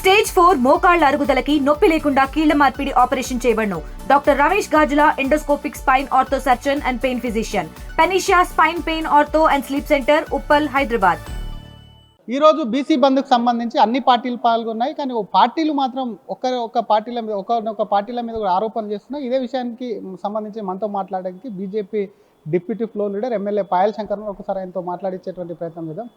Stage four మోకాళ్ళ అరుగుదలకి నొప్పి లేకుండా కీళ్ళ మార్పిడి operation చేయబడను. Doctor Ramesh Gajula endoscopic spine ortho surgeon and pain physician. Panacea spine pain ortho and sleep centre Uppal Hyderabad. ఈ రోజు BC బంద్కు సంబంధించి అన్ని పార్టీలు పాల్గొన్నాయి. కానీ ఓ పార్టీలు మాత్రం ఒకరి ఒక పార్టీల మీద ఒకరినొక పార్టీల మీద కూడా ఆరోపణలు చేస్తున్నాయి. ఇదే విషయానికి సంబంధించి మనతో మాట్లాడడానికి BJP deputy floor leader MLA Payal Shankar ఒకసారి ఆయనతో మాట్లాడించేటువంటి ప్రయత్నం చేద్దాం.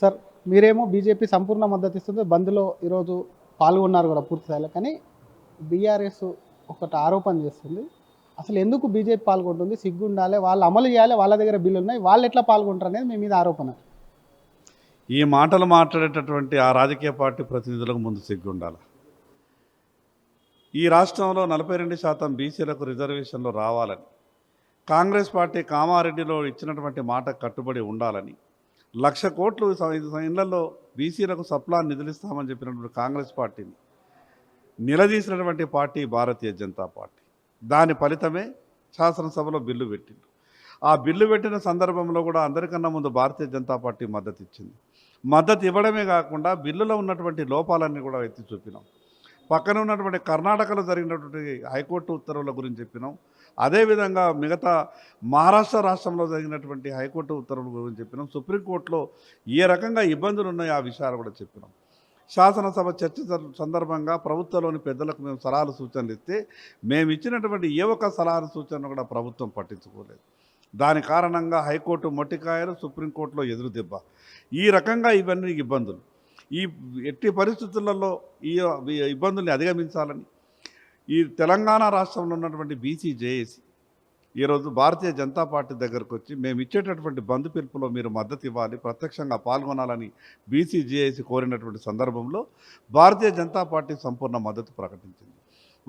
సార్ మీరేమో బీజేపీ సంపూర్ణ మద్దతు ఇస్తుంది. బంద్లో ఈరోజు పాల్గొన్నారు కూడా పూర్తి స్థాయిలో. కానీ బీఆర్ఎస్ ఒకటి ఆరోపణ చేస్తుంది. అసలు ఎందుకు బీజేపీ పాల్గొంటుంది? సిగ్గు ఉండాలి వాళ్ళు అమలు చేయాలి వాళ్ళ దగ్గర బిల్లు ఉన్నాయి వాళ్ళు ఎట్లా పాల్గొంటారు అనేది మీ మీద ఆరోపణ. ఈ మాటలు మాట్లాడేటటువంటి ఆ రాజకీయ పార్టీ ప్రతినిధులకు ముందు సిగ్గు ఉండాలి ఈ రాష్ట్రంలో నలభై రెండు శాతం బీసీలకు రిజర్వేషన్లు రావాలని కాంగ్రెస్ పార్టీ కామారెడ్డిలో ఇచ్చినటువంటి మాట కట్టుబడి ఉండాలని లక్ష కోట్లు ఐదు ఇళ్ళలో బీసీలకు సప్లా నిధులిస్తామని చెప్పినటువంటి కాంగ్రెస్ పార్టీని నిలదీసినటువంటి పార్టీ భారతీయ జనతా పార్టీ. దాని ఫలితమే శాసనసభలో బిల్లు పెట్టింది. ఆ బిల్లు పెట్టిన సందర్భంలో కూడా అందరికన్నా ముందు భారతీయ జనతా పార్టీ మద్దతు ఇచ్చింది మద్దతు ఇవ్వడమే కాకుండా బిల్లులో ఉన్నటువంటి లోపాలన్నీ కూడా ఎత్తి చూపినాం. పక్కన ఉన్నటువంటి కర్ణాటకలో జరిగినటువంటి హైకోర్టు ఉత్తర్వుల గురించి చెప్పినాం. అదేవిధంగా మిగతా మహారాష్ట్ర రాష్ట్రంలో జరిగినటువంటి హైకోర్టు ఉత్తర్వుల గురించి చెప్పినాం. సుప్రీంకోర్టులో ఏ రకంగా ఇబ్బందులు ఉన్నాయో ఆ విషయాలు కూడా చెప్పినాం. శాసనసభ చర్చ సందర్భంగా ప్రభుత్వంలోని పెద్దలకు మేము సలహాలు సూచనలు ఇస్తే మేము ఇచ్చినటువంటి ఏ ఒక్క సలహాలు సూచనలు కూడా ప్రభుత్వం పట్టించుకోలేదు. దాని కారణంగా హైకోర్టు మొట్టికాయలు సుప్రీంకోర్టులో ఎదురు దెబ్బ ఈ రకంగా ఇవన్నీ ఇబ్బందులు. ఈ ఎట్టి పరిస్థితులలో ఈ ఇబ్బందుల్ని అధిగమించాలని ఈ తెలంగాణ రాష్ట్రంలో ఉన్నటువంటి బీసీ జేఏసీ ఈరోజు భారతీయ జనతా పార్టీ దగ్గరకు వచ్చి మేము ఇచ్చేటటువంటి బంధు పిలుపులో మీరు మద్దతు ఇవ్వాలి ప్రత్యక్షంగా పాల్గొనాలని బీసీ జేఏసీ కోరినటువంటి సందర్భంలో భారతీయ జనతా పార్టీ సంపూర్ణ మద్దతు ప్రకటించింది.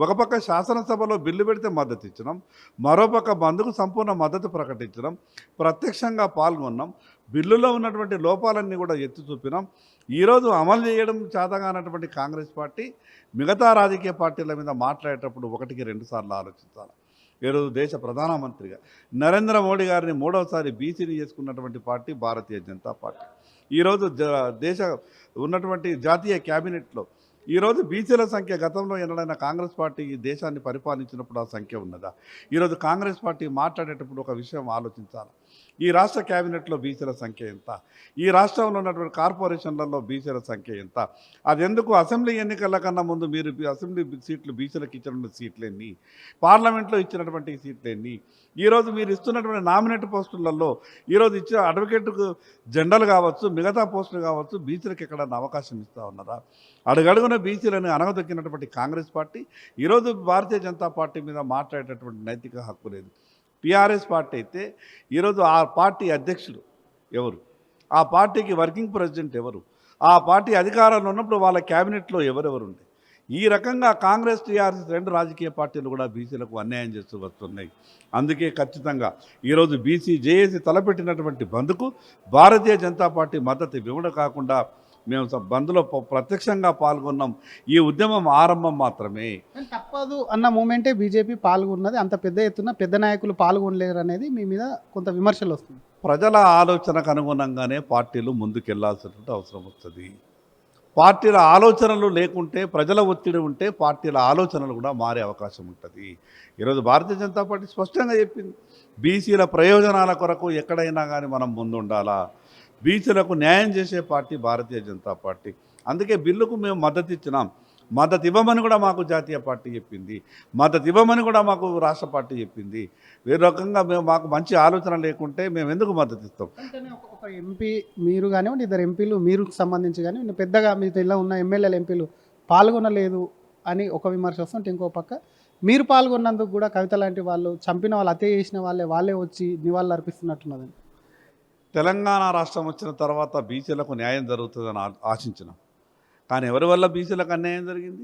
ఒక పక్క శాసనసభలో బిల్లు పెడితే మద్దతు ఇచ్చినాం మరోపక్క బంధుకు సంపూర్ణ మద్దతు ప్రకటించడం ప్రత్యక్షంగా పాల్గొన్నాం బిల్లులో ఉన్నటువంటి లోపాలన్నీ కూడా ఎత్తి చూపినాం. ఈరోజు అమలు చేయడం చేతగానటువంటి కాంగ్రెస్ పార్టీ మిగతా రాజకీయ పార్టీల మీద మాట్లాడేటప్పుడు ఒకటికి రెండు సార్లు ఆలోచించాలి. ఈరోజు దేశ ప్రధానమంత్రిగా నరేంద్ర మోడీ గారిని మూడవసారి బీసీని చేసుకున్నటువంటి పార్టీ భారతీయ జనతా పార్టీ. ఈరోజు జ- దేశ ఉన్నటువంటి జాతీయ క్యాబినెట్లో ఈరోజు బీసీల సంఖ్య గతంలో ఎన్నడైనా కాంగ్రెస్ పార్టీ ఈ దేశాన్ని పరిపాలించినప్పుడు ఆ సంఖ్య ఉన్నదా? ఈరోజు కాంగ్రెస్ పార్టీ మాట్లాడేటప్పుడు ఒక విషయం ఆలోచించాలి? ఈ రాష్ట్ర క్యాబినెట్లో బీసీల సంఖ్య ఎంత? ఈ రాష్ట్రంలో ఉన్నటువంటి కార్పొరేషన్లలో బీసీల సంఖ్య ఎంత? అది ఎందుకు అసెంబ్లీ ఎన్నికల కన్నా ముందు మీరు అసెంబ్లీ సీట్లు బీసీలకు ఇచ్చినటువంటి సీట్లు ఎన్ని? పార్లమెంట్లో ఇచ్చినటువంటి సీట్లు ఎన్ని? ఈరోజు మీరు ఇస్తున్నటువంటి నామినేట్ పోస్టులలో ఈరోజు ఇచ్చిన అడ్వకేట్కు జెండలు కావచ్చు మిగతా పోస్టులు కావచ్చు బీసీలకు ఎక్కడన్నా అవకాశం ఇస్తూ ఉన్నారా? అడుగడుగున బీసీలను అనగదొక్కినటువంటి కాంగ్రెస్ పార్టీ ఈరోజు భారతీయ జనతా పార్టీ మీద మాట్లాడేటటువంటి నైతిక హక్కు లేదు. టీఆర్ఎస్ పార్టీ అయితే ఈరోజు ఆ పార్టీ అధ్యక్షుడు ఎవరు? ఆ పార్టీకి వర్కింగ్ ప్రెసిడెంట్ ఎవరు? ఆ పార్టీ అధికారంలో ఉన్నప్పుడు వాళ్ళ క్యాబినెట్లో ఎవరెవరు ఉండే? ఈ రకంగా కాంగ్రెస్ టీఆర్ఎస్ రెండు రాజకీయ పార్టీలు కూడా బీసీలకు అన్యాయం చేస్తూ వస్తున్నాయి. అందుకే ఖచ్చితంగా ఈరోజు బీసీ జేఏసీ తలపెట్టినటువంటి బంద్కు భారతీయ జనతా పార్టీ మద్దతు ఇవ్వడం కాకుండా మేము బంద్లో ప్రత్యక్షంగా పాల్గొన్నాం. ఈ ఉద్యమం ఆరంభం మాత్రమే. తప్పదు అన్న మూమెంటే బీజేపీ పాల్గొన్నది. అంత పెద్ద ఎత్తున పెద్ద నాయకులు పాల్గొనలేరు అనేది మీ మీద కొంత విమర్శలు వస్తుంది ప్రజల ఆలోచనకు అనుగుణంగానే పార్టీలు ముందుకెళ్ళాల్సినటువంటి అవసరం వస్తుంది. పార్టీల ఆలోచనలు లేకుంటే ప్రజల ఒత్తిడి ఉంటే పార్టీల ఆలోచనలు కూడా మారే అవకాశం ఉంటుంది. ఈరోజు భారతీయ జనతా పార్టీ స్పష్టంగా చెప్పింది. బీసీల ప్రయోజనాల కొరకు ఎక్కడైనా కానీ మనం ముందుండాలా? బీసీలకు న్యాయం చేసే పార్టీ భారతీయ జనతా పార్టీ. అందుకే బిల్లుకు మేము మద్దతు ఇచ్చినాం. మద్దతు ఇవ్వమని కూడా మాకు జాతీయ పార్టీ చెప్పింది. మద్దతు ఇవ్వమని కూడా మాకు రాష్ట్ర పార్టీ చెప్పింది. వేరే రకంగా మేము మాకు మంచి ఆలోచన లేకుంటే మేము ఎందుకు మద్దతు ఇస్తాం? ఒక- ఎంపీ మీరు కానివ్వండి ఇద్దరు ఎంపీలు మీరు సంబంధించి కానీ పెద్దగా మీ ఇలా ఉన్న ఎమ్మెల్యేలు ఎంపీలు పాల్గొనలేదు అని ఒక విమర్శ వస్తుంటే ఇంకో పక్క మీరు పాల్గొన్నందుకు కూడా కవిత లాంటి వాళ్ళు చంపిన వాళ్ళు హత్య చేసిన వాళ్ళే వాళ్ళే వచ్చి నివాళులు అర్పిస్తున్నట్టున్నదండి తెలంగాణ రాష్ట్రం వచ్చిన తర్వాత బీసీలకు న్యాయం జరుగుతుందని ఆశించినాం. కానీ ఎవరి వల్ల బీసీలకు అన్యాయం జరిగింది?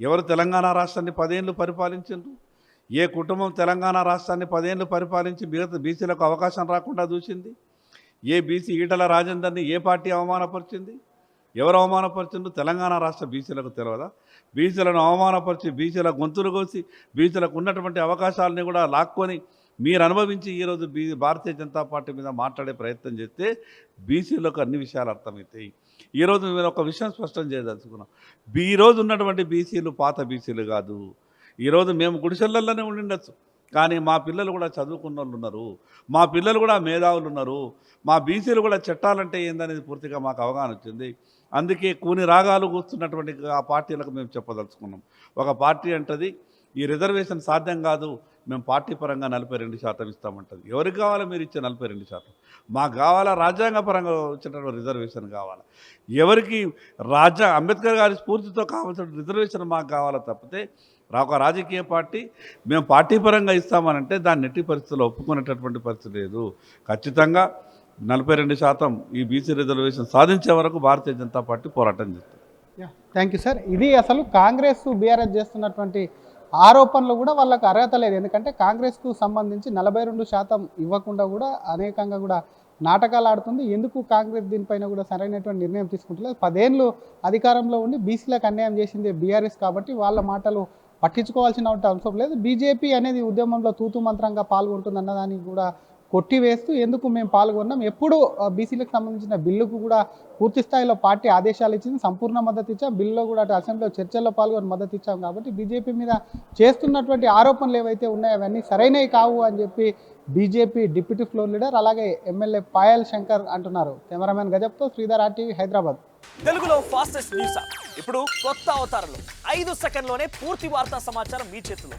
ఎవరు తెలంగాణ రాష్ట్రాన్ని పదేళ్ళు పరిపాలించారు ఏ కుటుంబం తెలంగాణ రాష్ట్రాన్ని పదేళ్ళు పరిపాలించి మిగతా బీసీలకు అవకాశం రాకుండా చూసింది ఏ బీసీ ఈటల రాజేందర్ని ఏ పార్టీ అవమానపరిచింది? ఎవరు అవమానపరిచిండ్రు? తెలంగాణ రాష్ట్ర బీసీలకు తెలియదా బీసీలను అవమానపరిచి బీసీల గొంతులు కోసి బీసీలకు ఉన్నటువంటి అవకాశాలని కూడా లాక్కొని మీరు అనుభవించి ఈరోజు బీ భారతీయ జనతా పార్టీ మీద మాట్లాడే ప్రయత్నం చేస్తే బీసీలకు అన్ని విషయాలు అర్థమవుతాయి. ఈరోజు మేము ఒక విషయం స్పష్టం చేయదలుచుకున్నాం. బీ- ఈరోజు ఉన్నటువంటి బీసీలు పాత బీసీలు కాదు. ఈరోజు మేము గుడిసెల్లల్లోనే ఉండిండొచ్చు. కానీ మా పిల్లలు కూడా చదువుకున్న వాళ్ళు ఉన్నారు. మా పిల్లలు కూడా మేధావులు ఉన్నారు. మా బీసీలు కూడా చట్టాలంటే ఏందనేది పూర్తిగా మాకు అవగాహన వచ్చింది. అందుకే కూని రాగాలు కూర్చున్నటువంటి ఆ పార్టీలకు మేము చెప్పదలుచుకున్నాం. ఒక పార్టీ అంటది ఈ రిజర్వేషన్ సాధ్యం కాదు మేము పార్టీ పరంగా నలభై రెండు శాతం ఇస్తామంటుంది. ఎవరికి కావాలో మీరు ఇచ్చే నలభై రెండు శాతం. మాకు కావాలా రాజ్యాంగ పరంగా వచ్చినటువంటి రిజర్వేషన్ కావాలా? ఎవరికి రాజా అంబేద్కర్ గారి స్ఫూర్తితో కావాల్సిన రిజర్వేషన్ మాకు కావాలా తప్పితే ఒక రాజకీయ పార్టీ మేము పార్టీ పరంగా ఇస్తామనంటే దాన్ని నెట్టి పరిస్థితుల్లో ఒప్పుకునేటటువంటి పరిస్థితి లేదు. ఖచ్చితంగా నలభై రెండు శాతం ఈ బీసీ రిజర్వేషన్ సాధించే వరకు భారతీయ జనతా పార్టీ పోరాటం చేస్తుంది. Thank you sir. ఇది అసలు కాంగ్రెస్ బీఆర్ఎస్ చేస్తున్నటువంటి ఆరోపణలు కూడా వాళ్ళకి అర్హత లేదు. ఎందుకంటే కాంగ్రెస్కు సంబంధించి నలభై రెండు శాతం ఇవ్వకుండా కూడా అనేకంగా కూడా నాటకాలు ఆడుతుంది. ఎందుకు కాంగ్రెస్ దీనిపైన కూడా సరైనటువంటి నిర్ణయం తీసుకుంటలేదు? పదేళ్ళు అధికారంలో ఉండి బీసీలకు అన్యాయం చేసింది బీఆర్ఎస్ కాబట్టి వాళ్ళ మాటలు పట్టించుకోవాల్సిన అవసరం లేదు. బీజేపీ అనేది ఉద్యమంలో తూతు మంత్రంగా పాల్గొంటుందన్న దానికి కూడా కొట్టివేస్తూ ఎందుకు మేము పాల్గొన్నాం? ఎప్పుడు బీసీలకు సంబంధించిన బిల్లుకు కూడా పూర్తి స్థాయిలో పార్టీ ఆదేశాలు ఇచ్చింది. సంపూర్ణ మద్దతు ఇచ్చాం. బిల్లులో కూడా అటు అసెంబ్లీలో చర్చల్లో పాల్గొని మద్దతు ఇచ్చాం కాబట్టి బీజేపీ మీద చేస్తున్నటువంటి ఆరోపణలు ఏవైతే ఉన్నాయో అవన్నీ సరైనవి కావు అని చెప్పి బీజేపీ డిప్యూటీ ఫ్లోర్ లీడర్ అలాగే ఎమ్మెల్యే పాయల్ శంకర్ అంటున్నారు. కెమెరామెన్ గజప్తో శ్రీధర్ ఆర్టీవీ హైదరాబాద్. తెలుగులో ఫాస్టెస్ట్ న్యూస్. ఇప్పుడు కొత్త అవతారంలో. ఐదు సెకండ్లోనే పూర్తి వార్తా సమాచారం మీ చేతిలో.